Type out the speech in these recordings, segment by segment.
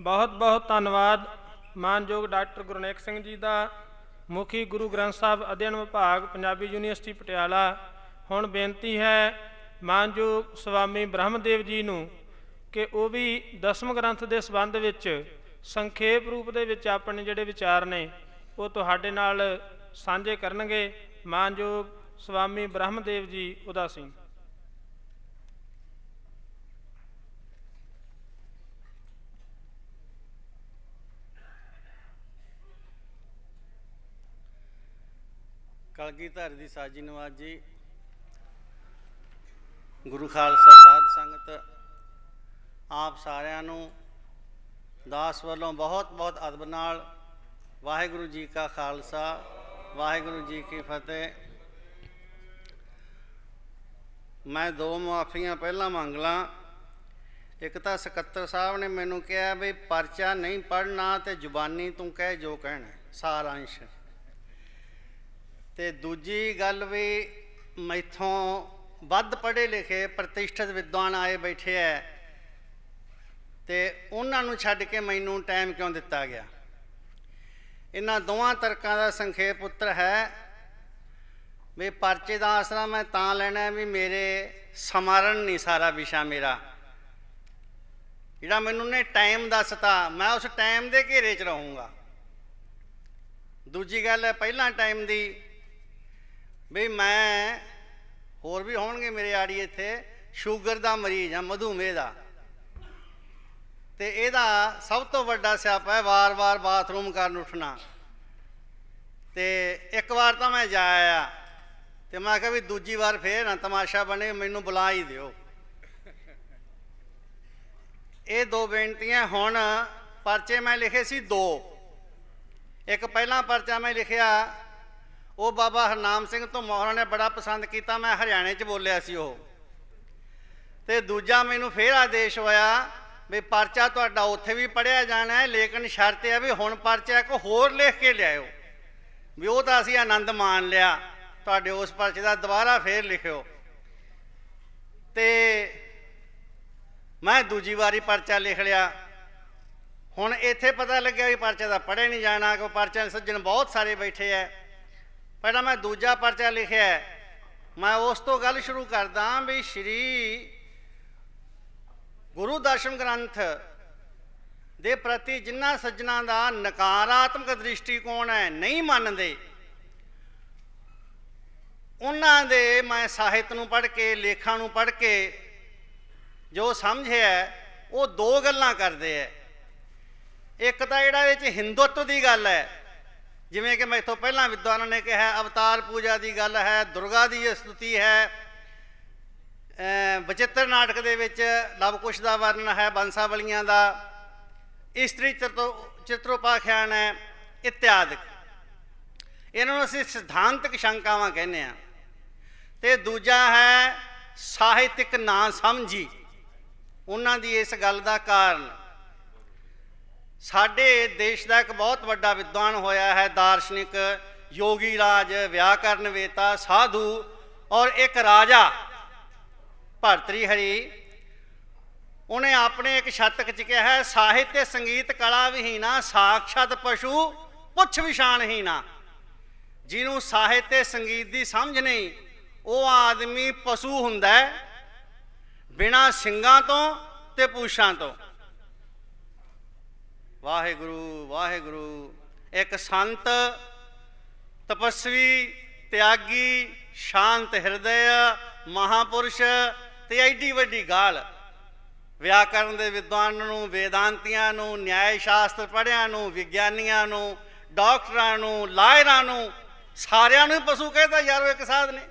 ਬਹੁਤ ਬਹੁਤ ਧੰਨਵਾਦ। ਮਾਨਯੋਗ ਡਾਕਟਰ ਗੁਰਨੇਕ ਸਿੰਘ ਜੀ ਦਾ, ਮੁਖੀ ਗੁਰੂ ਗ੍ਰੰਥ ਸਾਹਿਬ ਅਧਿਐਨ ਵਿਭਾਗ, ਪੰਜਾਬੀ ਯੂਨੀਵਰਸਿਟੀ ਪਟਿਆਲਾ। ਹੁਣ ਬੇਨਤੀ ਹੈ ਮਾਨਯੋਗ ਸੁਆਮੀ ਬ੍ਰਹਮਦੇਵ ਜੀ ਨੂੰ ਕਿ ਉਹ ਵੀ ਦਸਮ ਗ੍ਰੰਥ ਦੇ ਸੰਬੰਧ ਵਿੱਚ ਸੰਖੇਪ ਰੂਪ ਦੇ ਵਿੱਚ ਆਪਣੇ ਜਿਹੜੇ ਵਿਚਾਰ ਨੇ, ਉਹ ਤੁਹਾਡੇ ਨਾਲ ਸਾਂਝੇ ਕਰਨਗੇ। ਮਾਨਯੋਗ ਸੁਆਮੀ ਬ੍ਰਹਮਦੇਵ ਜੀ ਉਦਾਸੀ ਕਲਗੀਧਰ ਦੀ ਸਾਜੀ ਨਵਾਜ ਜੀ, ਗੁਰੂ ਖਾਲਸਾ ਸਾਧ ਸੰਗਤ, ਆਪ ਸਾਰਿਆਂ ਨੂੰ ਦਾਸ ਵੱਲੋਂ ਬਹੁਤ ਬਹੁਤ ਅਦਬ ਨਾਲ ਵਾਹਿਗੁਰੂ ਜੀ ਕਾ ਖਾਲਸਾ, ਵਾਹਿਗੁਰੂ ਜੀ ਕੀ ਫਤਿਹ। ਮੈਂ ਦੋ ਮੁਆਫੀਆਂ ਪਹਿਲਾਂ ਮੰਗ ਲਾਂ। ਇੱਕ ਤਾਂ ਸਕੱਤਰ ਸਾਹਿਬ ਨੇ ਮੈਨੂੰ ਕਿਹਾ ਵੀ ਪਰਚਾ ਨਹੀਂ ਪੜਨਾ ਤੇ ਜ਼ੁਬਾਨੀ ਤੂੰ ਕਹਿ ਜੋ ਕਹਿਣਾ ਸਾਰਾਂਸ਼ ਤੇ ਦੂਜੀ ਗੱਲ ਵੀ ਮੈਥੋਂ ਵੱਧ ਪੜ੍ਹੇ ਲਿਖੇ ਪ੍ਰਤਿਸ਼ਠਿਤ ਵਿਦਵਾਨ ਆਏ ਬੈਠੇ ਐ ਤੇ ਉਹਨਾਂ ਨੂੰ ਛੱਡ ਕੇ ਮੈਨੂੰ ਟਾਈਮ ਕਿਉਂ ਦਿੱਤਾ ਗਿਆ? ਇਹਨਾਂ ਦੋਵਾਂ ਤਰਕਾਂ ਦਾ ਸੰਖੇਪ ਉੱਤਰ ਹੈ ਵੀ ਪਰਚੇ ਦਾ ਆਸਰਾ ਮੈਂ ਤਾਂ ਲੈਣਾ ਵੀ ਮੇਰੇ ਸਮਾਰਨ ਨਹੀਂ ਸਾਰਾ ਵਿਸ਼ਾ ਮੇਰਾ। ਜਿਹੜਾ ਮੈਨੂੰ ਨੇ ਟਾਈਮ ਦੱਸਤਾ, ਮੈਂ ਉਸ ਟਾਈਮ ਦੇ ਘੇਰੇ 'ਚ ਰਹੂੰਗਾ। ਦੂਜੀ ਗੱਲ ਹੈ ਪਹਿਲਾਂ ਟਾਈਮ ਦੀ ਵੀ ਮੈਂ, ਹੋਰ ਵੀ ਹੋਣਗੇ ਮੇਰੇ ਆੜੀ ਇੱਥੇ, ਸ਼ੂਗਰ ਦਾ ਮਰੀਜ਼ ਆ ਮਧੂਮੇ ਦਾ। ਤੇ ਇਹਦਾ ਸਭ ਤੋਂ ਵੱਡਾ ਸਿਆਪਾ ਹੈ ਵਾਰ-ਵਾਰ ਬਾਥਰੂਮ ਕਰਨ ਉੱਠਣਾ। ਤੇ ਇੱਕ ਵਾਰ ਤਾਂ ਮੈਂ ਜਾ ਆਇਆ, ਤੇ ਮੈਂ ਕਿਹਾ ਵੀ ਦੂਜੀ ਵਾਰ ਫੇਰ ਨਾ ਤਮਾਸ਼ਾ ਬਣੇ, ਮੈਨੂੰ ਬੁਲਾ ਹੀ ਦਿਓ। ਇਹ ਦੋ ਬੇਨਤੀਆਂ ਹੁਣ ਪਰਚੇ ਮੈਂ ਲਿਖੇ ਸੀ ਦੋ। ਇੱਕ ਪਹਿਲਾ ਪਰਚਾ ਮੈਂ ਲਿਖਿਆ ਉਹ ਬਾਬਾ ਹਰਨਾਮ ਸਿੰਘ ਤੋਂ ਮੋਹਰਾ ਨੇ ਬੜਾ ਪਸੰਦ ਕੀਤਾ, ਮੈਂ ਹਰਿਆਣੇ 'ਚ ਬੋਲਿਆ ਸੀ ਉਹ। ਤੇ ਦੂਜਾ ਮੈਨੂੰ ਫੇਰ ਆਦੇਸ਼ ਹੋਇਆ ਵੀ ਪਰਚਾ ਤੁਹਾਡਾ ਉੱਥੇ ਵੀ ਪੜਿਆ ਜਾਣਾ ਹੈ, ਲੇਕਿਨ ਸ਼ਰਤ ਹੈ ਵੀ ਹੁਣ ਪਰਚਾ ਇੱਕ ਹੋਰ ਲਿਖ ਕੇ ਲਿਆਇਓ। ਵੀ ਉਹ ਤਾਂ ਅਸੀਂ ਆਨੰਦ ਮਾਣ ਲਿਆ, ਤੁਹਾਡੇ ਉਸ ਪਰਚੇ ਦਾ ਦੁਬਾਰਾ ਫੇਰ ਲਿਖਿਓ। ਤੇ ਮੈਂ ਦੂਜੀ ਵਾਰੀ ਪਰਚਾ ਲਿਖ ਲਿਆ। ਹੁਣ ਇੱਥੇ ਪਤਾ ਲੱਗਿਆ ਵੀ ਪਰਚੇ ਦਾ ਪੜ੍ਹੇ ਨਹੀਂ ਜਾਣਾ ਕਿ ਪਰਚੇ ਸੱਜਣ ਬਹੁਤ ਸਾਰੇ ਬੈਠੇ ਐ ਪਹਿਲਾਂ ਮੈਂ ਦੂਜਾ ਪਰਚਾ ਲਿਖਿਆ ਮੈਂ ਉਸ ਤੋਂ ਗੱਲ ਸ਼ੁਰੂ ਕਰਦਾ ਵੀ ਸ਼੍ਰੀ ਗੁਰੂ ਦਰਸ਼ਨ ਗ੍ਰੰਥ ਦੇ ਪ੍ਰਤੀ ਜਿਨ੍ਹਾਂ ਸੱਜਣਾ ਦਾ ਨਕਾਰਾਤਮਕ ਦ੍ਰਿਸ਼ਟੀਕੋਣ ਹੈ, ਨਹੀਂ ਮੰਨਦੇ, ਉਹਨਾਂ ਦੇ ਮੈਂ ਸਾਹਿਤ ਨੂੰ ਪੜ੍ਹ ਕੇ, ਲੇਖਾਂ ਨੂੰ ਪੜ੍ਹ ਕੇ ਜੋ ਸਮਝਿਆ ਉਹ ਦੋ ਗੱਲਾਂ ਕਰਦੇ ਐ ਇੱਕ ਤਾਂ ਜਿਹੜਾ ਵਿੱਚ ਹਿੰਦੂਤਵ ਦੀ ਗੱਲ ਹੈ ਜਿਵੇਂ ਕਿ ਮੈਥੋਂ ਪਹਿਲਾਂ ਵਿਦਵਾਨਾਂ ਨੇ ਕਿਹਾ, ਅਵਤਾਰ ਪੂਜਾ ਦੀ ਗੱਲ ਹੈ, ਦੁਰਗਾ ਦੀ ਸਤੁਤੀ ਹੈ। ਬਚਿੱਤਰ ਨਾਟਕ ਦੇ ਵਿੱਚ ਲਵਕੁਸ਼ ਦਾ ਵਰਣਨ ਹੈ, ਬੰਸਾਵਲੀਆਂ ਦਾ। ਇਸਤਰੀ ਚਿਤ੍ਰੋ ਚਿਤ੍ਰੋਪਾਖਿਆਨ ਹੈ, ਇਤਿਆਦਿਕ। ਇਹਨਾਂ ਨੂੰ ਅਸੀਂ ਸਿਧਾਂਤਕ ਸ਼ੰਕਾਵਾਂ ਕਹਿੰਦੇ ਆ ਤੇ ਦੂਜਾ ਹੈ, ਸਾਹਿਤਿਕ ਨਾ ਸਮਝੀ ਉਹਨਾਂ ਦੀ ਇਸ ਗੱਲ ਦਾ ਕਾਰਨ। ਸਾਡੇ ਦੇਸ਼ ਦਾ ਇੱਕ ਬਹੁਤ ਵੱਡਾ ਵਿਦਵਾਨ ਹੋਇਆ ਹੈ, ਦਾਰਸ਼ਨਿਕ ਯੋਗੀ ਰਾਜ ਵਿਆਕਰਨ ਵੇਤਾ, ਸਾਧੂ ਔਰ ਇੱਕ ਰਾਜਾ ਭਰਤਰੀ ਹਰੀ ਉਹਨੇ ਆਪਣੇ ਇੱਕ ਸ਼ਤਕ ਚ ਕਿਹਾ ਹੈ, ਸਾਹਿਤ ਤੇ ਸੰਗੀਤ ਕਲਾ ਵਿਹੀਨਾ ਸਾਖਸ਼ਾਤ ਪਸ਼ੂ ਪੁੱਛ ਵਿਸ਼ਾਨਹੀਨਾ ਜਿਹਨੂੰ ਸਾਹਿਤ ਤੇ ਸੰਗੀਤ ਦੀ ਸਮਝ ਨਹੀਂ, ਉਹ ਆਦਮੀ ਪਸ਼ੂ ਹੁੰਦਾ ਹੈ, ਬਿਨਾ ਸਿੰਘਾਂ ਤੋਂ ਤੇ ਪੂਛਾਂ ਤੋਂ। ਵਾਹਿਗੁਰੂ ਵਾਹਿਗੁਰੂ। ਇੱਕ ਸੰਤ ਤਪਸਵੀ, ਤਿਆਗੀ, ਸ਼ਾਂਤ ਹਿਰਦੈ, ਮਹਾਪੁਰਸ਼ ਤੇ ਐਡੀ ਵੱਡੀ ਗਾਲ। ਵਿਆਕਰਨ ਦੇ ਵਿਦਵਾਨ ਨੂੰ, ਵੇਦਾਂਤੀਆਂ ਨੂੰ ਨਿਆਇ ਸ਼ਾਸਤਰ ਪੜ੍ਹਿਆਂ ਨੂੰ, ਵਿਗਿਆਨੀਆਂ ਨੂੰ, ਡਾਕਟਰਾਂ ਨੂੰ, ਲਾਇਰਾਂ ਨੂੰ, ਸਾਰਿਆਂ ਨੂੰ ਹੀ ਪਸ਼ੂ ਕਹਿੰਦਾ, ਯਾਰੋ, ਇੱਕ ਸਾਧ ਨੇ।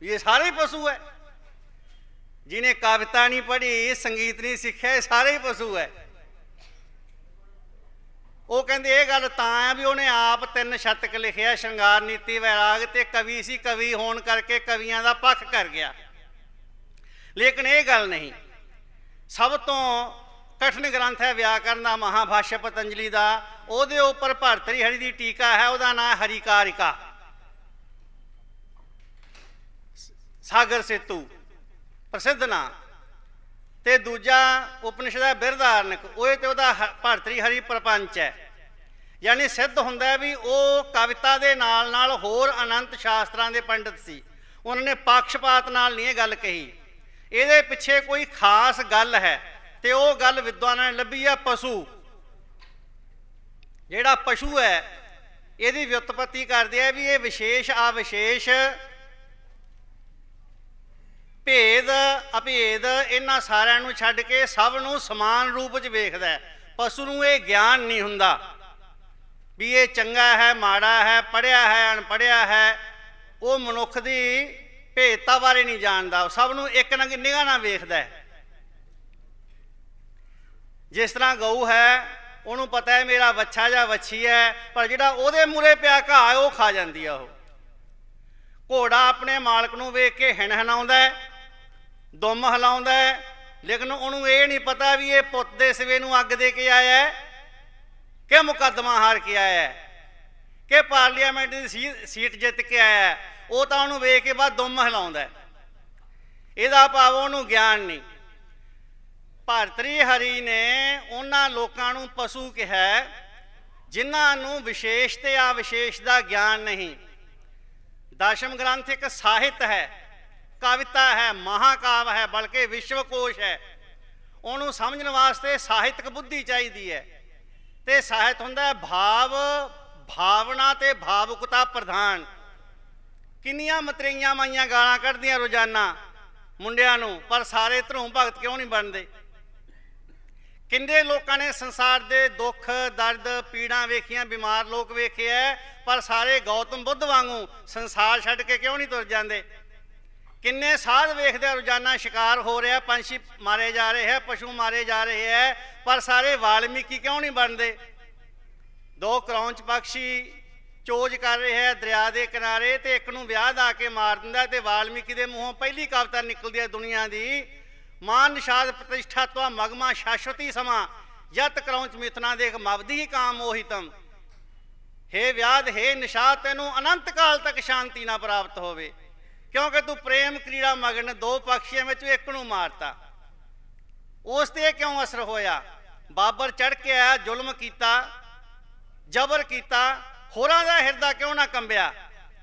ਵੀ ਇਹ ਸਾਰੇ ਹੀ ਪਸ਼ੂ ਹੈ ਜਿਹਨੇ ਕਵਿਤਾ ਨਹੀਂ ਪੜ੍ਹੀ, ਸੰਗੀਤ ਨਹੀਂ ਸਿੱਖਿਆ, ਇਹ ਸਾਰੇ ਹੀ ਪਸ਼ੂ ਹੈ ਉਹ ਕਹਿੰਦੇ ਇਹ ਗੱਲ ਤਾਂ ਆ ਵੀ ਉਹਨੇ ਆਪ ਤਿੰਨ ਸ਼ਤਕ ਲਿਖਿਆ, ਸ਼ਿੰਗਾਰ ਨੀਤੀ ਵੈਰਾਗ ਤੇ ਕਵੀ ਸੀ, ਕਵੀ ਹੋਣ ਕਰਕੇ ਕਵੀਆਂ ਦਾ ਪੱਖ ਕਰ ਗਿਆ। ਲੇਕਿਨ ਇਹ ਗੱਲ ਨਹੀਂ। ਸਭ ਤੋਂ ਕਠਿਨ ਗ੍ਰੰਥ ਹੈ ਵਿਆਕਰਨ ਦਾ ਮਹਾਭਾਸ਼ਾ ਪਤੰਜਲੀ ਦਾ। ਉਹਦੇ ਉੱਪਰ ਭਰਤਰੀ ਹਰੀ ਦੀ ਟੀਕਾ ਹੈ, ਉਹਦਾ ਨਾਮ ਹੈ ਹਰੀਕਾਰਿਕਾ ਸਾਗਰ ਸੇਤੂ, ਪ੍ਰਸਿੱਧ ਨਾਂ। ਤੇ ਦੂਜਾ ਉਪਨਿਸ਼ਦ ਬਿਰਧਾਰਨਕ, ਉਹ ਤੇ ਉਹਦਾ ਹ- ਭਰਤਰੀ ਹਰੀ ਪ੍ਰਪੰਚ ਹੈ। ਯਾਨੀ ਸਿੱਧ ਹੁੰਦਾ ਵੀ ਉਹ ਕਵਿਤਾ ਦੇ ਨਾਲ ਨਾਲ ਹੋਰ ਅਨੰਤ ਸ਼ਾਸਤਰਾਂ ਦੇ ਪੰਡਿਤ ਸੀ। ਉਹਨਾਂ ਨੇ ਪੱਖਪਾਤ ਨਾਲ ਨਹੀਂ ਇਹ ਗੱਲ ਕਹੀ। ਇਹਦੇ ਪਿੱਛੇ ਕੋਈ ਖਾਸ ਗੱਲ ਹੈ ਤੇ ਉਹ ਗੱਲ ਵਿਦਵਾਨਾਂ ਨੇ ਲੱਭੀ ਆ ਪਸ਼ੂ। ਜਿਹੜਾ ਪਸ਼ੂ ਹੈ, ਇਹਦੀ ਵਿਉਤਪੱਤੀ ਕਰਦੇ ਆ ਵੀ ਇਹ ਵਿਸ਼ੇਸ਼ ਆ ਵਿਸ਼ੇਸ਼ ਭੇਦ, ਅਭੇਦ ਇਹਨਾਂ ਸਾਰਿਆਂ ਨੂੰ ਛੱਡ ਕੇ ਸਭ ਨੂੰ ਸਮਾਨ ਰੂਪ ਵਿੱਚ ਵੇਖਦਾ ਹੈ। ਪਸ਼ੂ ਨੂੰ ਇਹ ਗਿਆਨ ਨਹੀਂ ਹੁੰਦਾ ਵੀ ਇਹ ਚੰਗਾ ਹੈ, ਮਾੜਾ ਹੈ ਪੜਿਆ ਹੈ ਅਣਪੜਿਆ ਹੈ। ਉਹ ਮਨੁੱਖ ਦੀ ਭੇਦਤਾ ਬਾਰੇ ਨਹੀਂ ਜਾਣਦਾ। ਉਹ ਸਭ ਨੂੰ ਇੱਕ ਨੰਗ ਨਿਗਾਹ ਨਾਲ ਵੇਖਦਾ ਹੈ। ਜਿਸ ਤਰ੍ਹਾਂ ਗਊ ਹੈ, ਉਹਨੂੰ ਪਤਾ ਹੈ ਮੇਰਾ ਵੱਛਾ ਜਾਂ ਵੱਛੀ ਹੈ, ਪਰ ਜਿਹੜਾ ਉਹਦੇ ਮੂਰੇ ਪਿਆ ਘਾਹ ਉਹ ਖਾ ਜਾਂਦੀ ਆ ਉਹ। ਘੋੜਾ ਆਪਣੇ ਮਾਲਕ ਨੂੰ ਵੇਖ ਕੇ ਹਿਣ ਹਿਣਾਉਂਦਾ ਹੈ। ਦੁੰਮ ਹਿਲਾਉਂਦਾ ਲੇਕਿਨ ਉਹਨੂੰ ਇਹ ਨਹੀਂ ਪਤਾ ਵੀ ਇਹ ਪੁੱਤ ਦੇ ਸਵੇ ਨੂੰ ਅੱਗ ਦੇ ਕੇ ਆਇਆ ਹੈ ਕਿ ਮੁਕੱਦਮਾ ਹਾਰ ਕੇ ਆਇਆ ਹੈ। ਕਿ ਪਾਰਲੀਮੈਂਟ ਦੀ ਸੀ- ਸੀਟ ਜਿੱਤ ਕੇ ਆਇਆ ਹੈ। ਉਹ ਤਾਂ ਉਹਨੂੰ ਵੇਖ ਕੇ ਬਾਅਦ ਦੁੰਮ ਹਿਲਾਉਂਦਾ ਹੈ। ਇਹਦਾ ਭਾਵ ਉਹਨੂੰ ਗਿਆਨ ਨਹੀਂ। ਭਾਰਤਰੀ ਹਰੀ ਨੇ ਉਹਨਾਂ ਲੋਕਾਂ ਨੂੰ ਪਸ਼ੂ ਕਿਹਾ ਜਿਨ੍ਹਾਂ ਨੂੰ ਵਿਸ਼ੇਸ਼ ਤੇ ਵਿਸ਼ੇਸ਼ ਦਾ ਗਿਆਨ ਨਹੀਂ। ਦਸ਼ਮ ਗ੍ਰੰਥ ਇੱਕ ਸਾਹਿਤ ਹੈ। ਕਵਿਤਾ ਹੈ, ਮਹਾਕਾਵ ਹੈ, ਬਲਕਿ ਵਿਸ਼ਵਕੋਸ਼ ਹੈ। ਉਹਨੂੰ ਸਮਝਣ ਵਾਸਤੇ ਸਾਹਿਤਕ ਬੁੱਧੀ ਚਾਹੀਦੀ ਹੈ। ਤੇ ਸਾਹਿਤ ਹੁੰਦਾ ਹੈ, ਭਾਵ, ਭਾਵਨਾ ਤੇ ਭਾਵੁਕਤਾ ਪ੍ਰਧਾਨ। ਕਿੰਨੀਆਂ ਮਤਰੇਈਆਂ ਮਾਈਆਂ ਗਾਲਾਂ ਕੱਢਦੀਆਂ ਰੋਜ਼ਾਨਾ ਮੁੰਡਿਆਂ ਨੂੰ, ਪਰ ਸਾਰੇ ਧਰੂਮ ਭਗਤ ਕਿਉਂ ਨਹੀਂ ਬਣਦੇ? ਕਿੰਨੇ ਲੋਕਾਂ ਨੇ ਸੰਸਾਰ ਦੇ ਦੁੱਖ, ਦਰਦ, ਪੀੜਾਂ ਵੇਖੀਆਂ, ਬਿਮਾਰ ਲੋਕ ਵੇਖੇ ਐ, ਪਰ ਸਾਰੇ ਗੌਤਮ ਬੁੱਧ ਵਾਂਗੂ ਸੰਸਾਰ ਛੱਡ ਕੇ ਕਿਉਂ ਨਹੀਂ ਤੁਰ ਜਾਂਦੇ? ਕਿੰਨੇ ਸਾਧ ਵੇਖਦੇ ਆ, ਰੋਜ਼ਾਨਾ ਸ਼ਿਕਾਰ ਹੋ ਰਿਹਾ, ਪੰਛੀ ਮਾਰੇ ਜਾ ਰਹੇ ਹੈ ਪਸ਼ੂ ਮਾਰੇ ਜਾ ਰਹੇ ਹੈ ਪਰ ਸਾਰੇ ਵਾਲਮੀਕੀ ਕਿਉਂ ਨਹੀਂ ਬਣਦੇ? ਦੋ ਕਰੌਂਚ ਪਕਸ਼ੀ ਚੋਜ ਕਰ ਰਹੇ ਹੈ ਦਰਿਆ ਦੇ ਕਿਨਾਰੇ, ਤੇ ਇੱਕ ਨੂੰ ਵਿਆਹ ਦਾ ਕੇ ਮਾਰ ਦਿੰਦਾ, ਤੇ ਵਾਲਮੀਕੀ ਦੇ ਮੂੰਹੋਂ ਪਹਿਲੀ ਕਵਿਤਾ ਨਿਕਲਦੀ ਹੈ ਦੁਨੀਆ ਦੀ, ਮਾਨ ਨਿਸ਼ਾਦ ਪ੍ਰਤਿਸ਼ਠਾ ਤਵਾ ਮਗਮਾ ਸ਼ਾਸ਼ਵਤੀ ਸਮਾ, ਯਤ ਕਰੌਂਚ ਮਿਥਨਾ ਦੇਖ ਮਵਦੀ ਹੀ ਕਾਮ ਮੋਹਿਤਮ ਹੇ ਵਿਆਦ ਹੇ ਨਿਸ਼ਾਦ, ਤੈਨੂੰ ਅਨੰਤ ਕਾਲ ਤੱਕ ਸ਼ਾਂਤੀ ਨਾ ਪ੍ਰਾਪਤ ਹੋਵੇ। ਕਿਉਂਕਿ ਤੂੰ ਪ੍ਰੇਮ ਕ੍ਰੀੜਾ ਮਗਨ ਦੋ ਪਕਸ਼ੀਆਂ ਵਿੱਚ ਇੱਕ ਨੂੰ ਮਾਰਤਾ। ਉਸ ਤੇ ਕਿਉਂ ਅਸਰ ਹੋਇਆ? ਬਾਬਰ ਚੜ ਕੇ ਆਇਆ, ਜ਼ੁਲਮ ਕੀਤਾ, ਜ਼ਬਰ ਕੀਤਾ, ਹੋਰਾਂ ਦਾ ਹਿਰਦਾ ਕਿਉਂ ਨਾ ਕੰਬਿਆ?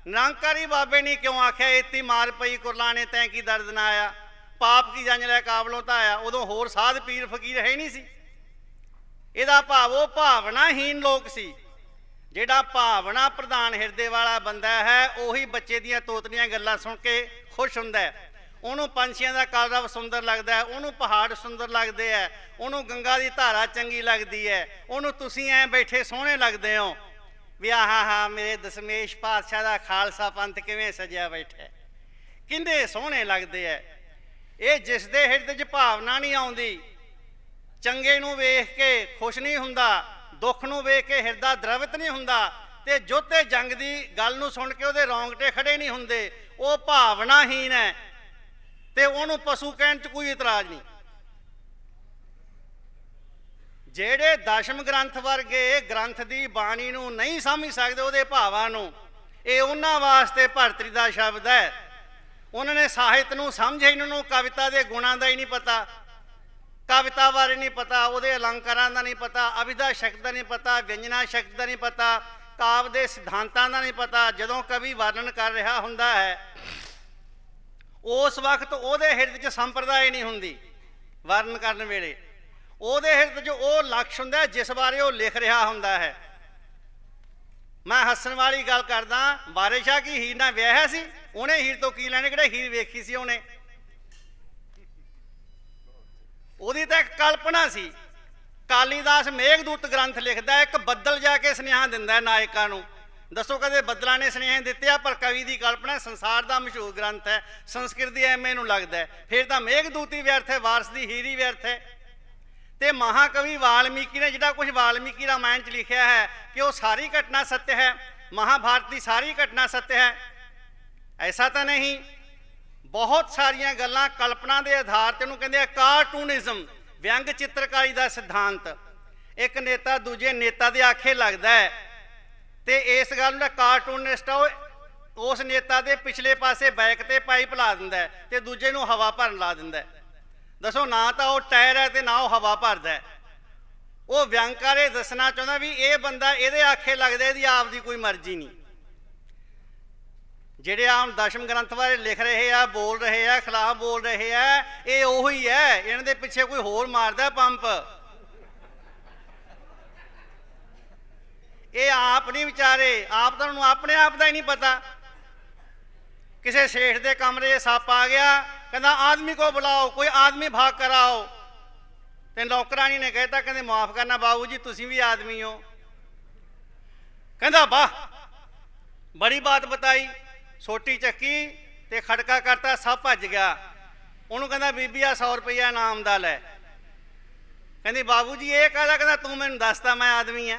ਨਿਰੰਕਾਰੀ ਬਾਬੇ ਨੇ ਕਿਉਂ ਆਖਿਆ, ਇਤੀ ਮਾਰ ਪਈ, ਕੁਰਲਾਣੇ ਤੈਂ ਕੀ ਦਰਦ ਨਾ ਆਇਆ? ਪਾਪ ਕੀ ਜੰਜ ਲੈ ਕਾਬਲੋਂ ਤਾਂ ਆਇਆ? ਉਦੋਂ ਹੋਰ ਸਾਧ ਪੀਰ ਫਕੀਰ ਹੈ ਨਹੀਂ ਸੀ। ਇਹਦਾ ਭਾਵ ਉਹ ਭਾਵਨਾਹੀਨ ਲੋਕ ਸੀ। ਜਿਹੜਾ ਭਾਵਨਾ ਪ੍ਰਧਾਨ ਹਿਰਦੇ ਵਾਲਾ ਬੰਦਾ ਹੈ, ਉਹੀ ਬੱਚੇ ਦੀਆਂ ਤੋਤਲੀਆਂ ਗੱਲਾਂ ਸੁਣ ਕੇ ਖੁਸ਼ ਹੁੰਦਾ ਹੈ। ਉਹਨੂੰ ਪੰਛੀਆਂ ਦਾ ਕਲਰਵ ਸੁੰਦਰ ਲੱਗਦਾ ਹੈ, ਉਹਨੂੰ ਪਹਾੜ ਸੁੰਦਰ ਲੱਗਦੇ ਹੈ, ਉਹਨੂੰ ਗੰਗਾ ਦੀ ਧਾਰਾ ਚੰਗੀ ਲੱਗਦੀ ਹੈ, ਉਹਨੂੰ ਤੁਸੀਂ ਐ ਬੈਠੇ ਸੋਹਣੇ ਲੱਗਦੇ ਹੋ। ਵੀ ਆਹਾ ਹਾ ਮੇਰੇ ਦਸ਼ਮੇਸ਼ ਪਾਤਸ਼ਾਹ ਦਾ ਖਾਲਸਾ ਪੰਥ ਕਿਵੇਂ ਸਜਿਆ ਬੈਠਾ ਹੈ। ਕਿੰਨੇ ਸੋਹਣੇ ਲੱਗਦੇ ਐ ਇਹ ਜਿਸ ਦੇ ਹਿਰਦੇ 'ਚ ਭਾਵਨਾ ਨਹੀਂ ਆਉਂਦੀ, ਚੰਗੇ ਨੂੰ ਵੇਖ ਕੇ ਖੁਸ਼ ਨਹੀਂ ਹੁੰਦਾ ਦੁੱਖ ਨੂੰ ਵੇਖ ਕੇ ਹਿਰਦਾ ਦਰਵਿਤ ਨਹੀਂ ਹੁੰਦਾ ਤੇ ਜੋਤੇ ਜੰਗ ਦੀ ਗੱਲ ਨੂੰ ਸੁਣ ਕੇ ਉਹਦੇ ਰੌਂਗਟੇ ਖੜੇ ਨਹੀਂ ਹੁੰਦੇ, ਉਹ ਭਾਵਨਾਹੀਨ ਹੈ ਤੇ ਉਹਨੂੰ ਪਸ਼ੂ ਕਹਿਣ 'ਚ ਕੋਈ ਇਤਰਾਜ਼ ਨਹੀਂ। ਜਿਹੜੇ ਦਸ਼ਮ ਗ੍ਰੰਥ ਵਰਗੇ ਗ੍ਰੰਥ ਦੀ ਬਾਣੀ ਨੂੰ ਨਹੀਂ ਸਮਝ ਸਕਦੇ ਉਹਦੇ ਭਾਵਾਂ ਨੂੰ, ਇਹ ਉਹਨਾਂ ਵਾਸਤੇ ਭਰਤਰੀ ਦਾ ਸ਼ਬਦ ਹੈ। ਉਹਨਾਂ ਨੇ ਸਾਹਿਤ ਨੂੰ ਸਮਝਿਆ ਇਹਨਾਂ ਨੂੰ ਕਵਿਤਾ ਦੇ ਗੁਣਾਂ ਦਾ ਹੀ ਨਹੀਂ ਪਤਾ। ਕਵਿਤਾ ਬਾਰੇ ਨਹੀਂ ਪਤਾ, ਉਹਦੇ ਅਲੰਕਾਰਾਂ ਦਾ ਨਹੀਂ ਪਤਾ ਅਭਿਧਾ ਸ਼ਕਤ ਦਾ ਨਹੀਂ ਪਤਾ, ਵਿਅੰਜਨਾ ਸ਼ਕਤ ਦਾ ਨਹੀਂ ਪਤਾ, ਕਾਵ ਦੇ ਸਿਧਾਂਤਾਂ ਦਾ ਨਹੀਂ ਪਤਾ, ਜਦੋਂ ਕਵੀ ਵਰਣਨ ਕਰ ਰਿਹਾ ਹੁੰਦਾ ਹੈ, ਉਸ ਵਕਤ ਉਹਦੇ ਹਿਰਦ 'ਚ ਸੰਪਰਦਾਇ ਨਹੀਂ ਹੁੰਦੀ ਵਰਣਨ ਕਰਨ ਵੇਲੇ। ਉਹਦੇ ਹਿਰਦ 'ਚ ਉਹ ਲਕਸ਼ ਹੁੰਦਾ ਜਿਸ ਬਾਰੇ ਉਹ ਲਿਖ ਰਿਹਾ ਹੁੰਦਾ ਹੈ। ਮੈਂ ਹੱਸਣ ਵਾਲੀ ਗੱਲ ਕਰਦਾ, ਬਾਰਿਸ਼ਾ ਕੀ ਹੀਰ ਨਾਲ ਵਿਆਹਿਆ ਸੀ? ਉਹਨੇ ਹੀਰ ਤੋਂ ਕੀ ਲੈਣੇ, ਕਿਹੜਾ ਹੀਰ ਵੇਖੀ ਸੀ ਉਹਨੇ? ਉਹਦੀ ਤਾਂ ਇੱਕ ਕਲਪਨਾ ਸੀ। ਕਾਲੀਦਾਸ ਮੇਘਦੂਤ ਗ੍ਰੰਥ ਲਿਖਦਾ ਇੱਕ ਬੱਦਲ ਜਾ ਕੇ ਸੁਨੇਹਾ ਦਿੰਦਾ ਨਾਇਕਾਂ ਨੂੰ। ਦੱਸੋ ਕਦੇ ਬੱਦਲਾਂ ਨੇ ਸੁਨੇਹੇ ਦਿੱਤੇ ਆ, ਪਰ ਕਵੀ ਦੀ ਕਲਪਨਾ ਸੰਸਾਰ ਦਾ ਮਸ਼ਹੂਰ ਗ੍ਰੰਥ ਹੈ, ਸੰਸਕ੍ਰਿਤ ਦੀ ਐਮਏ ਨੂੰ ਲੱਗਦਾ ਹੈ। ਫਿਰ ਤਾਂ ਮੇਘਦੂਤੀ ਵਿਅਰਥ ਹੈ, ਵਾਰਸ ਦੀ ਹੀਰੀ ਵਿਅਰਥ ਹੈ। ਤੇ ਮਹਾਕਵੀ ਵਾਲਮੀਕੀ ਨੇ ਜਿਹੜਾ ਕੁਝ ਵਾਲਮੀਕੀ ਰਾਮਾਇਣ ਚ ਲਿਖਿਆ ਹੈ ਕਿ ਉਹ ਸਾਰੀ ਘਟਨਾ ਸੱਚ ਹੈ, ਮਹਾਭਾਰਤ ਦੀ ਸਾਰੀ ਘਟਨਾ ਸੱਚ ਹੈ। ਐਸਾ ਤਾਂ ਨਹੀਂ। ਬਹੁਤ ਸਾਰੀਆਂ ਗੱਲਾਂ ਕਲਪਨਾ ਦੇ ਆਧਾਰ ਤੇ ਉਹਨੂੰ ਕਹਿੰਦੇ ਆ ਕਾਰਟੂਨਿਜ਼ਮ, ਵਿਅੰਗ ਚਿੱਤਰਕਾਰੀ ਦਾ ਸਿਧਾਂਤ। ਇੱਕ ਨੇਤਾ ਦੂਜੇ ਨੇਤਾ ਦੇ ਆਖੇ ਲੱਗਦਾ ਹੈ। ਤੇ ਇਸ ਗੱਲ ਦਾ ਕਾਰਟੂਨਿਸਟ ਆ, ਉਹ ਉਸ ਨੇਤਾ ਦੇ ਪਿਛਲੇ ਪਾਸੇ ਬੈਕ ਤੇ ਪਾਈਪ ਲਾ ਦਿੰਦਾ ਹੈ ਤੇ ਦੂਜੇ ਨੂੰ ਹਵਾ ਭਰਨ ਲਾ ਦਿੰਦਾ ਹੈ। ਦੱਸੋ, ਨਾ ਤਾਂ ਉਹ ਟਾਇਰ ਹੈ ਤੇ ਨਾ ਉਹ ਹਵਾ ਭਰਦਾ ਹੈ। ਉਹ ਵਿਅੰਕਾਰ ਦੱਸਣਾ ਚਾਹੁੰਦਾ ਵੀ ਇਹ ਬੰਦਾ, ਇਹਦੇ ਆਖੇ ਲੱਗਦਾ ਇਹਦੀ ਆਪ ਦੀ ਕੋਈ ਮਰਜ਼ੀ ਨਹੀਂ। ਜਿਹੜੇ ਆਮ ਦਸ਼ਮ ਗ੍ਰੰਥ ਬਾਰੇ ਲਿਖ ਰਹੇ ਆ, ਬੋਲ ਰਹੇ ਆ, ਖਿਲਾਫ ਬੋਲ ਰਹੇ ਆ, ਇਹ ਉਹੀ ਹੈ ਇਹਨਾਂ ਦੇ ਪਿੱਛੇ ਕੋਈ ਹੋਰ ਮਾਰਦਾ ਪੰਪ। ਇਹ ਆਪ ਨਹੀਂ ਵਿਚਾਰੇ। ਆਪ ਤਾਂ ਉਹਨੂੰ ਆਪਣੇ ਆਪ ਦਾ ਹੀ ਨਹੀਂ ਪਤਾ। ਕਿਸੇ ਸੇਠ ਦੇ ਕਮਰੇ ਸੱਪ ਆ ਗਿਆ, ਕਹਿੰਦਾ, ਆਦਮੀ ਕੋ ਬੁਲਾਓ, ਕੋਈ ਆਦਮੀ ਭਾਗ ਕਰਾਓ ਤੇ ਨੌਕਰਾਨੀ ਨੇ ਕਹਿਤਾ, ਕਹਿੰਦੇ, ਮਾਫ ਕਰਨਾ ਬਾਬੂ ਜੀ, ਤੁਸੀਂ ਵੀ ਆਦਮੀ ਹੋ। ਕਹਿੰਦਾ, ਵਾਹ, ਬੜੀ ਬਾਤ ਬਤਾਈ। ਸੋਟੀ ਚੱਕੀ ਤੇ ਖੜਕਾ ਕਰਤਾ, ਸਭ ਭੱਜ ਗਿਆ। ਉਹਨੂੰ ਕਹਿੰਦਾ, ਬੀਬੀ ਆ 100 ਰੁਪਇਆ ਇਨਾਮ ਦਾ ਲੈ। ਕਹਿੰਦੀ, ਬਾਬੂ ਜੀ, ਇਹ ਕਹਦਾ? ਕਹਿੰਦਾ, ਤੂੰ ਮੈਨੂੰ ਦੱਸਦਾ, ਮੈਂ ਆਦਮੀ ਆ।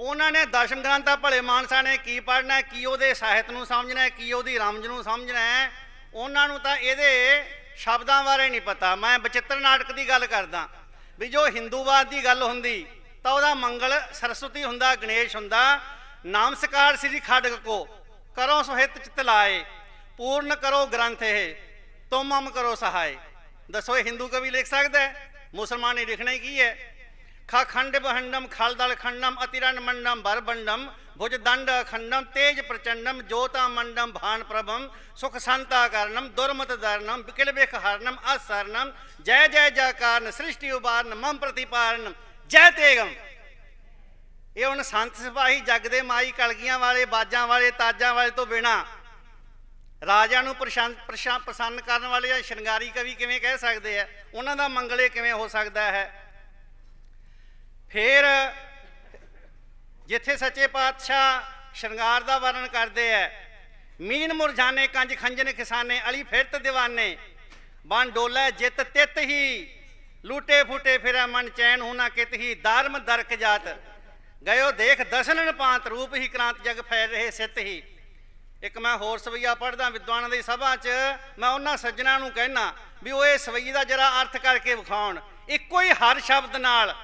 ਉਹਨਾਂ ਨੇ ਦਸ਼ਮ ਗ੍ਰੰਥਾਂ ਭਲੇ ਮਾਨਸਾ ਨੇ ਕੀ ਪੜ੍ਹਨਾ ਕੀ ਉਹਦੇ ਸਾਹਿਤ ਨੂੰ ਸਮਝਣਾ ਕੀ ਉਹਦੀ ਰਮਜ ਨੂੰ ਸਮਝਣਾ ਉਹਨਾਂ ਨੂੰ ਤਾਂ ਇਹਦੇ ਸ਼ਬਦਾਂ ਬਾਰੇ ਨਹੀਂ ਪਤਾ। ਮੈਂ ਬਚਿੱਤਰ ਨਾਟਕ ਦੀ ਗੱਲ ਕਰਦਾ। ਵੀ ਜੋ ਹਿੰਦੂਵਾਦ ਦੀ ਗੱਲ ਹੁੰਦੀ ਤਾਂ ਉਹਦਾ ਮੰਗਲ ਸਰਸਵਤੀ ਹੁੰਦਾ, ਗਣੇਸ਼ ਹੁੰਦਾ। ਨਾਮਸਕਾਰ ਸ੍ਰੀ ਖੜਗ ਕੋ, ਕਰੋ ਸੁਹਿਤ ਚਿਤ ਲਾਏ, ਪੂਰਨ ਕਰੋ ਗ੍ਰੰਥ ਇਹ ਤੁਮ ਮਮ ਕਰੋ ਸਹਾਇ ਦੱਸੋ ਇਹ ਹਿੰਦੂ ਕਵੀ ਲਿਖ ਸਕਦਾ ਹੈ? ਮੁਸਲਮਾਨ ਨੇ ਲਿਖਣਾ ਹੀ ਕੀ ਹੈ? ਖੰਡ ਬਹੰਡਮ ਖਲਦਲ ਖੰਡਮ, ਅਤਿਰਨ ਮੰਡਮ ਬਰਬੰਡਮ ਭੁਜ ਦੰਡ ਅਖੰਡਮ, ਤੇਜ ਪ੍ਰਚੰਡਮ, ਜੋਤਾ ਮੰਡਮ, ਭਾਨ ਪ੍ਰਭਮ, ਸੁਖ ਸੰਤਾ ਕਰਨਮ, ਦੁਰਮਤ ਦਰਨਮ ਵਿਕਲ ਬਿਖ ਹਰਨਮ, ਅਸਰਨਮ, ਜੈ ਜੈ ਜੈਕਾਰਨ ਸ੍ਰਿਸ਼ਟੀ ਉਬਾਰਨ ਮਮ ਪ੍ਰਤੀਪਾਰਨ ਜੈ ਤੇਗਮ। ਇਹ ਹੁਣ ਸੰਤ ਸਿਪਾਹੀ ਜਗ ਦੇ ਮਾਈ ਕਲਗੀਆਂ ਵਾਲੇ, ਬਾਜਾਂ ਵਾਲੇ, ਤਾਜਾਂ ਵਾਲੇ ਤੋਂ ਬਿਨਾ ਰਾਜਾ ਨੂੰ ਪ੍ਰਸ਼ੰਨ ਪ੍ਰਸੰਨ ਕਰਨ ਵਾਲੇ ਜਾਂ ਸ਼ਿੰਗਾਰੀ ਕਵੀ ਕਿਵੇਂ ਕਹਿ ਸਕਦੇ ਆ? ਉਹਨਾਂ ਦਾ ਮੰਗਲੇ ਕਿਵੇਂ ਹੋ ਸਕਦਾ ਹੈ? ਫਿਰ ਜਿੱਥੇ ਸੱਚੇ ਪਾਤਸ਼ਾਹ ਸ਼ਿੰਗਾਰ ਦਾ ਵਰਣਨ ਕਰਦੇ ਐ ਮੀਨ ਮੁਰਝਾਨੇ, ਕੰਜ ਖੰਜਨ ਕਿਸਾਨੇ ਅਲੀ ਫਿਰਤ ਦੀਵਾਨੇ ਬਣ ਡੋਲਾ ਜਿੱਤ ਤਿੱਤ ਹੀ ਲੂਟੇ ਫੂਟੇ ਫਿਰੈ ਮਨ ਚੈਨ ਹੋਣਾ ਕਿਤ ਹੀ ਧਰਮ ਦਰਕ ਜਾਤ। ਗਇਓ ਦੇਖ ਦਸਨਨ ਪਾਂਤ ਰੂਪ ਹੀ ਕ੍ਰਾਂਤ ਜਗ ਫੈਲ ਰਹੇ ਸਿਤ ਹੀ। ਇੱਕ ਮੈਂ ਹੋਰ ਸਵਈਆ ਪੜਦਾ ਵਿਦਵਾਨਾਂ ਦੀ ਸਭਾ 'ਚ, ਮੈਂ ਉਹਨਾਂ ਸੱਜਣਾ ਨੂੰ ਕਹਿਣਾ ਵੀ ਉਹ ਇਹ ਸਵਈ ਦਾ ਜਰਾ ਅਰਥ ਕਰਕੇ ਵਿਖਾਉਣ। ਇੱਕੋ ਹੀ ਹਰ ਸ਼ਬਦ ਨਾਲ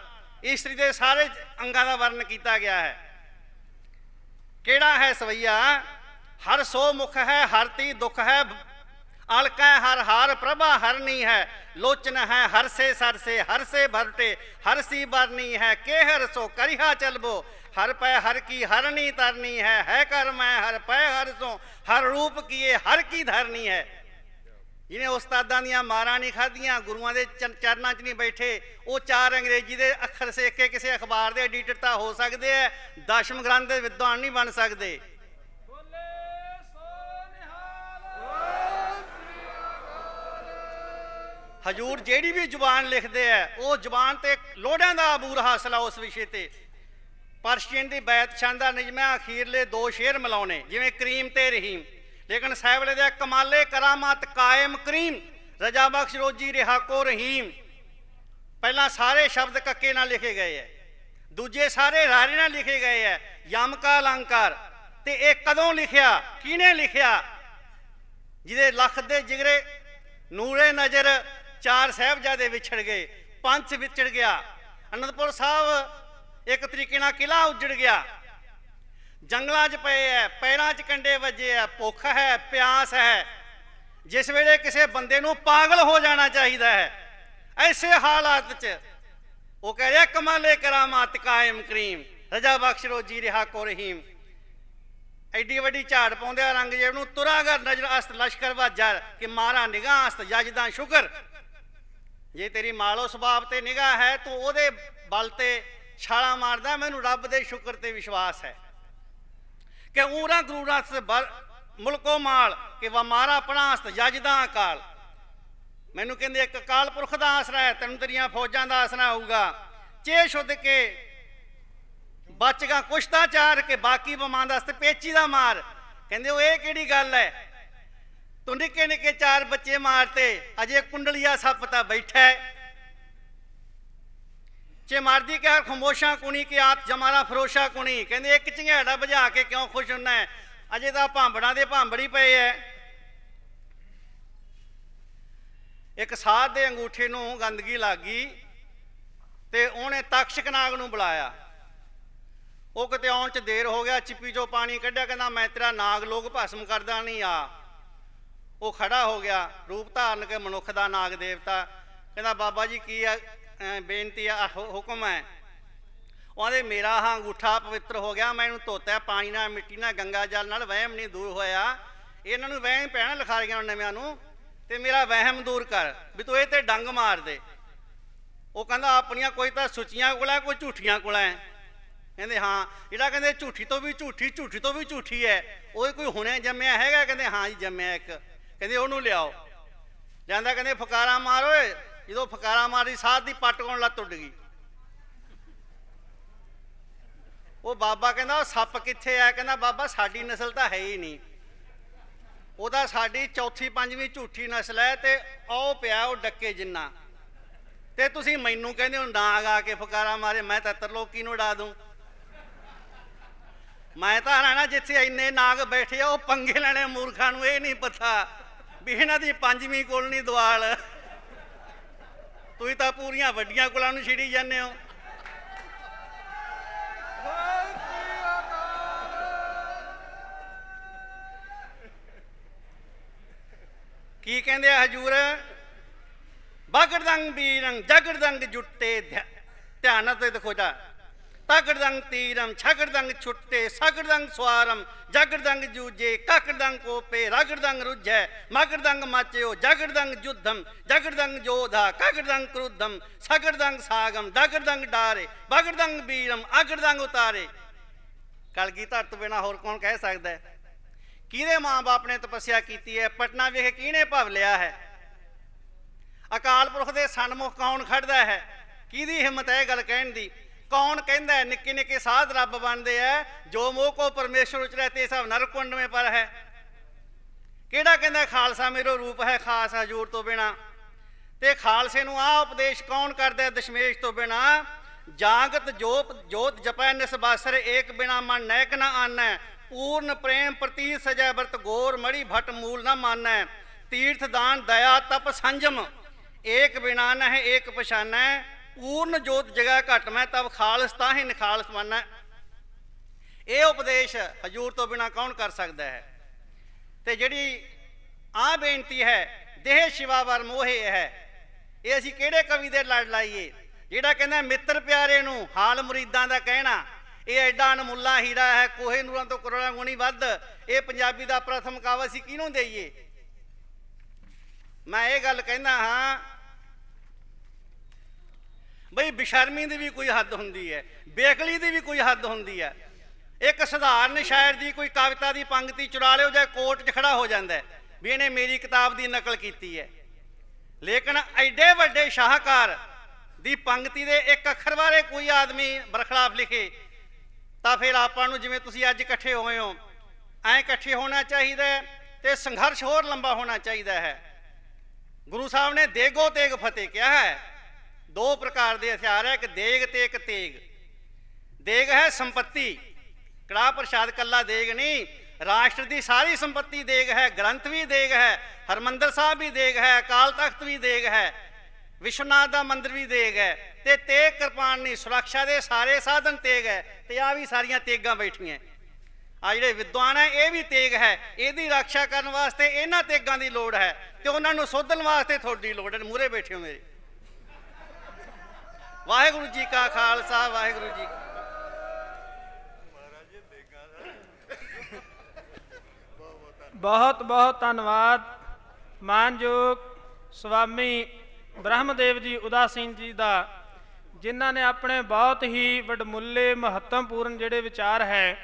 ਇਸਤਰੀ ਦੇ ਸਾਰੇ ਅੰਗਾਂ ਦਾ ਵਰਣਨ ਕੀਤਾ ਗਿਆ ਹੈ। ਕਿਹੜਾ ਹੈ ਸਵਈਆ? ਹਰ ਸੋ ਮੁਖ ਹੈ, ਹਰ ਤੀ ਦੁੱਖ ਹੈ ਅਲਕੈ ਹਰ ਹਾਰ ਪ੍ਰਭਾ ਹਰਨੀ ਹੈ, ਲੋਚਨ ਹੈ ਹਰ ਸੇ ਸਰ ਸੇ ਹਰ ਸੇ ਭਰਟੇ ਹਰ ਸੀ ਬਰਨੀ ਹੈ, ਕੇ ਹਰ ਸੋ ਕਰਿਹਾ ਚਲਬੋ, ਹਰ ਪੈ ਹਰ ਕੀ ਹਰਨੀ ਤਰਨੀ ਹੈ ਹੈ ਕਰ ਮੈਂ ਹਰ ਪੈ ਹਰ ਸੋ, ਹਰ ਰੂਪ ਕੀਏ ਹਰ ਕੀ ਧਰਨੀ ਹੈ। ਜਿਹਨੇ ਉਸਤਾਦਾਂ ਦੀਆਂ ਮਾਰਾਂ ਨਹੀਂ ਖਾਧੀਆਂ, ਗੁਰੂਆਂ ਦੇ ਚਰਨ- ਚਰਨਾਂ 'ਚ ਨਹੀਂ ਬੈਠੇ, ਉਹ ਚਾਰ ਅੰਗਰੇਜ਼ੀ ਦੇ ਅੱਖਰ ਸੇਕ ਕੇ ਕਿਸੇ ਅਖਬਾਰ ਦੇ ਐਡੀਟਰ ਤਾਂ ਹੋ ਸਕਦੇ ਐ, ਦਸ਼ਮ ਗ੍ਰੰਥ ਦੇ ਵਿਦਵਾਨ ਨਹੀਂ ਬਣ ਸਕਦੇ। ਹਜੂਰ ਜਿਹੜੀ ਵੀ ਜ਼ੁਬਾਨ ਲਿਖਦੇ ਐ ਉਹ ਜ਼ੁਬਾਨ ਤੇ ਲੋੜਾਂ ਦਾ ਅਬੂਰ ਹਾਸਲ ਆ ਉਸ ਵਿਸ਼ੇ ਤੇ। ਪਰਸ਼ੀਅਨ ਦੀ ਬੈਤ ਸ਼ਾਨਦਾਰ ਨਿਜਮਾ ਅਖੀਰਲੇ ਦੋ ਸ਼ੇਰ ਮਿਲਾਉਣੇ, ਜਿਵੇਂ ਕਰੀਮ ਤੇ ਰਹੀਮ। ਲੇਕਿਨ ਸਾਹਿਬਲੇ ਦੇ ਕਮਾਲੇ ਕਰਾਮਾਤ ਕਾਇਮ ਕਰੀਮ, ਰਜਾ ਬਖਸ਼ ਰੋਜੀ ਰਿਹਾ ਕੋ ਰਹੀਮ। ਪਹਿਲਾਂ ਸਾਰੇ ਸ਼ਬਦ ਕੱਕੇ ਨਾਲ ਲਿਖੇ ਗਏ ਐ, ਦੂਜੇ ਸਾਰੇ ਰਾਰੇ ਨਾਲ ਲਿਖੇ ਗਏ ਐ ਯਮ ਕਾ ਅਲੰਕਾਰ। ਤੇ ਇਹ ਕਦੋਂ ਲਿਖਿਆ, ਕਿਹਨੇ ਲਿਖਿਆ? ਜਿਹਦੇ ਲੱਖ ਦੇ ਜਿਗਰੇ, ਨੂਰੇ ਨਜ਼ਰ ਚਾਰ ਸਾਹਿਬਜ਼ਾਦੇ ਵਿਛੜ ਗਏ ਪੰਥ ਵਿਛੜ ਗਿਆ। ਅਨੰਦਪੁਰ ਸਾਹਿਬ ਇੱਕ ਤਰੀਕੇ ਨਾਲ ਕਿਲਾ ਉੱਜੜ ਗਿਆ। ਜੰਗਲਾਂ 'ਚ ਪਏ ਐ, ਪੈਰਾਂ 'ਚ ਕੰਡੇ ਵੱਜੇ ਐ, ਭੁੱਖ ਹੈ, ਪਿਆਸ ਹੈ। ਜਿਸ ਵੇਲੇ ਕਿਸੇ ਬੰਦੇ ਨੂੰ ਪਾਗਲ ਹੋ ਜਾਣਾ ਚਾਹੀਦਾ ਹੈ, ਐਸੇ ਹਾਲਾਤ 'ਚ ਉਹ ਕਹਿ ਰਿਹਾ, ਕਮਾਲੇ ਕਰਾਮਾਤ ਕਾਇਮ ਕਰੀਮ, ਰਜਾ ਬਖਸ਼ ਰੋਜੀ ਰਿਹਾ ਕੋ ਰਹੀਮ। ਐਡੀ ਵੱਡੀ ਝਾੜ ਪਾਉਂਦੇ ਰੰਗ ਜੇ ਨੂੰ ਤੁਰਾਗਰ ਨਜ਼ਰ ਅਸਤ, ਲਸ਼ਕਰ ਵਾਜਰ ਕਿ ਮਾਰਾ ਨਿਗਾਹ ਅਸਤ, ਯਜਦਾਂ ਸ਼ੁਕਰ। ਜੇ ਤੇਰੀ ਮਾਲੋ ਸੁਭਾਵ ਤੇ ਨਿਗਾਹ ਹੈ, ਤੂੰ ਉਹਦੇ ਬਲ ਤੇ ਛਾਲਾ ਮਾਰਦਾ, ਮੈਨੂੰ ਰੱਬ ਦੇ ਸ਼ੁਕਰ ਤੇ ਵਿਸ਼ਵਾਸ ਹੈ। ਕਿ ਊਰਾ ਗਰੂਰਾ ਸੇ ਮੁਲਕੋ ਮਾਲ, ਕਿ ਵਾ ਮਾਰਾ ਪਣਾਸਤ ਯਜਦਾਂ ਅਕਾਲ। ਮੈਨੂੰ ਕਹਿੰਦੇ, ਇੱਕ ਅਕਾਲ ਪੁਰਖ ਦਾ ਆਸਰਾ ਹੈ, ਤੈਨੂੰ ਤੇਰੀਆਂ ਫੌਜਾਂ ਦਾ ਆਸਰਾ ਹੋਊਗਾ। ਚੇ ਸ਼ੁੱਧ ਕੇ ਬਚਗਾ ਕੁਸ਼ਤਾ ਚਾਰ ਕੇ, ਬਾਕੀ ਬਮਾਂ ਦਸਤ ਪੇਚੀ ਦਾ ਮਾਰ। ਕਹਿੰਦੇ, ਉਹ ਇਹ ਕਿਹੜੀ ਗੱਲ ਹੈ? ਤੂੰ ਨਿੱਕੇ ਨਿੱਕੇ ਚਾਰ ਬੱਚੇ ਮਾਰਤੇ, ਅਜੇ ਕੁੰਡਲੀਆ ਸੱਪ ਤਾਂ ਬੈਠਾ ਹੈ। ਚੇ ਮਾਰਦੀ ਕਿ ਖਮੋਸ਼ਾ ਕੁਣੀ ਕਿ ਆਤ ਜਮਾਰਾ ਫਰੋਸ਼ਾ ਕੁਣੀ, ਕਹਿੰਦੇ ਇੱਕ ਝੰਗੜਾ ਬੁਝਾ ਕੇ ਕਿਉਂ ਖੁਸ਼ ਹੁੰਨਾ ਹੈ? ਅਜੇ ਤਾਂ ਭਾਂਬੜਾਂ ਦੇ ਭਾਂਬੜੀ ਪਏ ਐ। ਇੱਕ ਸਾਧ ਦੇ ਅੰਗੂਠੇ ਨੂੰ ਗੰਦਗੀ ਲੱਗ ਗਈ ਤੇ ਉਹਨੇ ਤਕਸ਼ਕ ਨਾਗ ਨੂੰ ਬੁਲਾਇਆ। ਉਹ ਕਿਤੇ ਆਉਣ ਚ ਦੇਰ ਹੋ ਗਿਆ, ਚਿੱਪੀ ਚੋਂ ਪਾਣੀ ਕੱਢਿਆ, ਕਹਿੰਦਾ, ਮੈਂ ਤੇਰਾ ਨਾਗ ਲੋਕ ਭਸਮ ਕਰਦਾ ਨਹੀਂ ਆ। ਉਹ ਖੜਾ ਹੋ ਗਿਆ, ਰੂਪ ਧਾਰਨ ਕੇ ਮਨੁੱਖ ਦਾ ਨਾਗ ਦੇਵਤਾ। ਕਹਿੰਦਾ, ਬਾਬਾ ਜੀ, ਕੀ ਆ ਬੇਨਤੀ ਆ ਹੁਕਮ ਹੈ। ਉਹਦੇ ਮੇਰਾ ਹਾਂ ਅੰਗੂਠਾ ਪਵਿੱਤਰ ਹੋ ਗਿਆ, ਮੈਂ ਇਹਨੂੰ ਧੋਤਾ ਪਾਣੀ ਨਾਲ, ਮਿੱਟੀ ਨਾਲ, ਗੰਗਾ ਜਲ ਨਾਲ, ਵਹਿਮ ਨਹੀਂ ਦੂਰ ਹੋਇਆ। ਇਹਨਾਂ ਨੂੰ ਵਹਿਮ ਪੈਣਾ ਲਿਖਾਰੀਆਂ ਨੂੰ, ਨਵਿਆਂ ਨੂੰ। ਤੇ ਮੇਰਾ ਵਹਿਮ ਦੂਰ ਕਰ, ਵੀ ਤੂੰ ਇਹ ਤੇ ਡੰਗ ਮਾਰ ਦੇ। ਉਹ ਕਹਿੰਦਾ, ਆਪਣੀਆਂ ਕੋਈ ਤਾਂ ਸੁੱਚੀਆਂ ਕੋਲਾਂ ਕੋਈ ਝੂਠੀਆਂ ਕੋਲਾਂ ਹੈ। ਕਹਿੰਦੇ, ਹਾਂ, ਜਿਹੜਾ ਕਹਿੰਦੇ ਝੂਠੀ ਤੋਂ ਵੀ ਝੂਠੀ ਝੂਠੀ ਤੋਂ ਵੀ ਝੂਠੀ ਹੈ, ਉਹ ਕੋਈ ਹੁਣੇ ਜੰਮਿਆ ਹੈਗਾ? ਕਹਿੰਦੇ, ਹਾਂ ਜੀ, ਜੰਮਿਆ ਇੱਕ। ਕਹਿੰਦੇ ਉਹਨੂੰ ਲਿਆਓ। ਜਾਂਦਾ ਕਹਿੰਦੇ ਫਕਾਰਾ ਮਾਰ ਓਏ, ਜਦੋਂ ਫਕਾਰਾ ਮਾਰੀ ਸਾਧ ਦੀ ਪੱਟ ਕੋਲ ਲੱਤ ਉੱਡ ਗਈ। ਉਹ ਬਾਬਾ ਕਹਿੰਦਾ ਉਹ ਸੱਪ ਕਿੱਥੇ ਆ? ਕਹਿੰਦਾ ਬਾਬਾ ਸਾਡੀ ਨਸਲ ਤਾਂ ਹੈ ਹੀ ਨਹੀਂ। ਉਹਦਾ ਸਾਡੀ ਚੌਥੀ ਪੰਜਵੀਂ ਝੂਠੀ ਨਸਲ ਹੈ ਤੇ ਉਹ ਪਿਆ ਉਹ ਡੱਕੇ ਜਿੰਨਾ। ਤੇ ਤੁਸੀਂ ਮੈਨੂੰ ਕਹਿੰਦੇ ਹੋ ਨਾਗ ਆ ਕੇ ਫਕਾਰਾ ਮਾਰੇ, ਮੈਂ ਤਾਂ ਤਰਲੋਕੀ ਨੂੰ ਉਡਾ ਦੂੰ। ਮੈਂ ਤਾਂ ਹਣਾ ਜਿੱਥੇ ਇੰਨੇ ਨਾਗ ਬੈਠੇ ਆ, ਉਹ ਪੰਗੇ ਲੈਣੇ ਮੂਰਖਾਂ ਨੂੰ, ਇਹ ਨਹੀਂ ਪਤਾ। ਵੀ ਇਹਨਾਂ ਦੀ ਪੰਜਵੀਂ ਕੋਲ ਨਹੀਂ ਦਵਾਲ। ਤੁਸੀਂ ਤਾਂ ਪੂਰੀਆਂ ਵੱਡੀਆਂ ਕੋਲਾਂ ਨੂੰ ਛਿੜੀ ਜਾਂਦੇ ਹੋ। ਕੀ ਕਹਿੰਦੇ ਆ ਹਜੂਰ? ਬਗੜਦੰਗ ਬੀਰੰ ਜਗੜਦੰਗ ਜੁੱਟੇ ਧਿਆਨ ਨਾਲ ਤੇ ਦੇਖੋ ਜਾ। ਤਗੜਦੰਗ ਤੀਰਮ, ਛਗੜਦੰਗ ਛੁੱਟੇ, ਸਗੜਦੰਗ ਸਵਾਰਮ, ਜਗੜਦੰਗ ਜੂਜੇ ਕਕੜਦੰਗ ਕੋਪੇ, ਰਗੜਦੰਗ ਰੁੱਝੈ, ਮਗੜਦੰਗ ਮਾਚਿਓ, ਜਗੜਦੰਗ ਜੁद्धਮ ਜਗੜਦੰਗ ਜੋਧਾ ਕਗੜਦੰਗ ਕ੍ਰੁੱਧਮ, ਸਗੜਦੰਗ ਸਾਗਮ, ਡਗੜਦੰਗ ਡਾਰੇ, ਬਗੜਦੰਗ ਬੀਰਮ, ਅਗੜਦੰਗ ਉਤਾਰੇ। ਕਲਗੀ ਧਰਤ ਬਿਨਾ ਹੋਰ ਕੌਣ ਕਹਿ ਸਕਦਾ ਹੈ? ਕਿਹਦੇ ਮਾਂ-ਬਾਪ ਨੇ ਤਪੱਸਿਆ ਕੀਤੀ ਹੈ? ਪਟਨਾ ਵਿਖੇ ਕਿਹਨੇ ਭਵ ਲਿਆ ਹੈ? ਅਕਾਲ ਪੁਰਖ ਦੇ ਸਨਮੁਖ ਕੌਣ ਖੜਦਾ ਹੈ? ਕਿਹਦੀ ਹਿੰਮਤ ਹੈ ਇਹ ਗੱਲ ਕਹਿਣ ਦੀ? ਕੌਣ ਕਹਿੰਦਾ ਨਿੱਕੇ ਨਿੱਕੇ ਸਾਧ ਰੱਬ ਬਣਦੇ ਆ ਜੋ ਮੋਹ ਕੋ ਪਰਮੇਸ਼ਰ ਉਚਰੈ ਤੇ ਸਭ ਨਰਕੁੰਡ ਮੇ ਪਰ ਹੈ। ਕਿਹੜਾ ਕਹਿੰਦਾ ਖਾਲਸਾ ਮੇਰੋ ਰੂਪ ਹੈ, ਖਾਸ ਹਜੂਰ ਤੋਂ ਬਿਨਾ। ਤੇ ਖਾਲਸੇ ਨੂੰ ਆ ਉਪਦੇਸ਼ ਕੌਣ ਕਰਦਾ ਦਸ਼ਮੇਸ਼ ਤੋਂ ਬਿਨਾ। ਜਾਗਤ ਜੋਤ ਜੋਤ ਜਪੈ ਨਿਸਬਾਸਰ ਏਕ ਬਿਨਾ ਮਨ ਨੈਕ ਨਾ ਆਨੈ। ਪੂਰਨ ਪ੍ਰੇਮ ਪ੍ਰਤੀ ਸਜੈ ਵਰਤ ਗੋਰ ਮੜੀ ਭਟ ਮੂਲ ਨ ਮਾਨੈ। ਤੀਰਥ ਦਾਨ ਦਇਆ ਤਪ ਸੰਜਮ, ਏਕ ਬਿਨਾ ਨਹਿ ਏਕ ਪਛਾਨੈ। ਪੂਰਨ ਜੋਤ ਜਗ੍ਹਾ ਘਟ ਮੈਂ ਤਬ ਖਾਲਸ ਤਾਂ ਹੀ ਨਿਖਾਲਸ ਮਾਨੈ ਇਹ ਉਪਦੇਸ਼ ਹਜੂਰ ਤੋਂ ਬਿਨਾ ਕੌਣ ਕਰ ਸਕਦਾ ਹੈ? ਤੇ ਜਿਹੜੀ ਆ ਬੇਨਤੀ ਹੈ, ਦੇਹ ਸ਼ਿਵਾ ਵਰ ਮੋਹੇ ਹੈ। ਇਹ ਅਸੀਂ ਕਿਹੜੇ ਕਵੀ ਦੇ ਲੜ ਲਾਈਏ? ਜਿਹੜਾ ਕਹਿੰਦਾ ਮਿੱਤਰ ਪਿਆਰੇ ਨੂੰ ਹਾਲ ਮੁਰੀਦਾਂ ਦਾ ਕਹਿਣਾ, ਇਹ ਐਡਾ ਅਣਮੁੱਲਾ ਹੀਰਾ ਹੈ, ਕੋਹੇ ਨੂਰਾਂ ਤੋਂ ਕਰੋੜਾਂ ਗੁਣੀ ਵੱਧ, ਇਹ ਪੰਜਾਬੀ ਦਾ ਪ੍ਰਥਮ ਕਾਵ ਅਸੀਂ ਕਿਹਨੂੰ ਦੇਈਏ? ਮੈਂ ਇਹ ਗੱਲ ਕਹਿੰਦਾ ਹਾਂ ਬਈ ਬਿਸ਼ਰਮੀ ਦੀ ਵੀ ਕੋਈ ਹੱਦ ਹੁੰਦੀ ਹੈ, ਬੇਅਕਲੀ ਦੀ ਵੀ ਕੋਈ ਹੱਦ ਹੁੰਦੀ ਹੈ। ਇੱਕ ਸਧਾਰਨ ਸ਼ਾਇਰ ਦੀ ਕੋਈ ਕਵਿਤਾ ਦੀ ਪੰਕਤੀ ਚੁਰਾ ਲਿਓ ਜਾਂ ਕੋਰਟ 'ਚ ਖੜਾ ਹੋ ਜਾਂਦਾ ਵੀ ਇਹਨੇ ਮੇਰੀ ਕਿਤਾਬ ਦੀ ਨਕਲ ਕੀਤੀ ਹੈ। ਲੇਕਿਨ ਐਡੇ ਵੱਡੇ ਸ਼ਾਹਕਾਰ ਦੀ ਪੰਕਤੀ ਦੇ ਇੱਕ ਅੱਖਰ ਬਾਰੇ ਕੋਈ ਆਦਮੀ ਬਰਖਲਾਫ ਲਿਖੇ, ਤਾਂ ਫਿਰ ਆਪਾਂ ਨੂੰ ਜਿਵੇਂ ਤੁਸੀਂ ਅੱਜ ਇਕੱਠੇ ਹੋਏ ਹੋ, ਐਂ ਇਕੱਠੇ ਹੋਣਾ ਚਾਹੀਦਾ ਤੇ ਸੰਘਰਸ਼ ਹੋਰ ਲੰਬਾ ਹੋਣਾ ਚਾਹੀਦਾ ਹੈ। ਗੁਰੂ ਸਾਹਿਬ ਨੇ ਦੇਗੋ ਤੇਗ ਫਤਿਹ ਕਿਹਾ ਹੈ ਦੋ ਪ੍ਰਕਾਰ ਦੇ ਹਥਿਆਰ ਹੈ, ਇੱਕ ਦੇਗ ਤੇ ਇੱਕ ਤੇਗ। ਦੇਗ ਹੈ ਸੰਪਤੀ। ਕੜਾ ਪ੍ਰਸ਼ਾਦ ਕੱਲਾ ਦੇਗ ਨਹੀਂ, ਰਾਸ਼ਟਰ ਦੀ ਸਾਰੀ ਸੰਪਤੀ ਦੇਗ ਹੈ, ਗ੍ਰੰਥ ਵੀ ਦੇਗ ਹੈ, ਹਰਮੰਦਰ ਸਾਹਿਬ ਵੀ ਦੇਗ ਹੈ, ਅਕਾਲ ਤਖਤ ਵੀ ਦੇਗ ਹੈ, ਵਿਸ਼ਵਨਾਥ ਦਾ ਮੰਦਿਰ ਵੀ ਦੇਗ ਹੈ, ਤੇ ਤੇਗ ਕਿਰਪਾਨ ਨਹੀਂ, ਸੁਰੱਖਿਆ ਦੇ ਸਾਰੇ ਸਾਧਨ ਤੇਗ ਹੈ, ਤੇ ਆ ਵੀ ਸਾਰੀਆਂ ਤੇਗਾਂ ਬੈਠੀਆਂ। ਆ ਜਿਹੜੇ ਵਿਦਵਾਨ ਹੈ, ਇਹ ਵੀ ਤੇਗ ਹੈ, ਇਹਦੀ ਰੱਖਿਆ ਕਰਨ ਵਾਸਤੇ ਇਹਨਾਂ ਤੇਗਾਂ ਦੀ ਲੋੜ ਹੈ, ਤੇ ਉਹਨਾਂ ਨੂੰ ਸੋਧਣ ਵਾਸਤੇ ਤੁਹਾਡੀ ਲੋੜ ਹੈ ਮੂਰੇ ਬੈਠੇ ਹੋ ਮੇਰੇ। ਵਾਹਿਗੁਰੂ ਜੀ ਕਾ ਖਾਲਸਾ, ਵਾਹਿਗੁਰੂ ਜੀ ਬਹੁਤ ਬਹੁਤ ਧੰਨਵਾਦ। ਮਾਨਯੋਗ ਸਵਾਮੀ ਬ੍ਰਹਮਦੇਵ ਜੀ ਉਦਾਸੀਨ ਜੀ ਦਾ, ਜਿਨ੍ਹਾਂ ਨੇ ਆਪਣੇ ਬਹੁਤ ਹੀ ਵਡਮੁੱਲੇ, ਮਹੱਤਵਪੂਰਨ ਜਿਹੜੇ ਵਿਚਾਰ ਹੈ,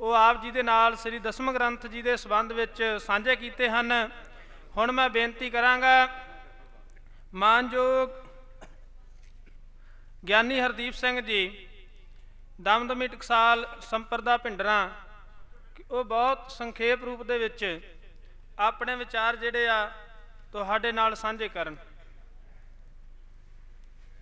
ਉਹ ਆਪ ਜੀ ਦੇ ਨਾਲ ਸ੍ਰੀ ਦਸਮ ਗ੍ਰੰਥ ਜੀ ਦੇ ਸੰਬੰਧ ਵਿੱਚ ਸਾਂਝੇ ਕੀਤੇ ਹਨ। ਹੁਣ ਮੈਂ ਬੇਨਤੀ ਕਰਾਂਗਾ, ਮਾਨਯੋਗ ਗਿਆਨੀ ਹਰਦੀਪ ਸਿੰਘ ਜੀ, ਦਮਦਮੀ ਟਕਸਾਲ ਸੰਪਰਦਾ ਭਿੰਡਰਾਂ, ਉਹ ਬਹੁਤ ਸੰਖੇਪ ਰੂਪ ਦੇ ਵਿੱਚ ਆਪਣੇ ਵਿਚਾਰ ਜਿਹੜੇ ਆ, ਤੁਹਾਡੇ ਨਾਲ ਸਾਂਝੇ ਕਰਨ।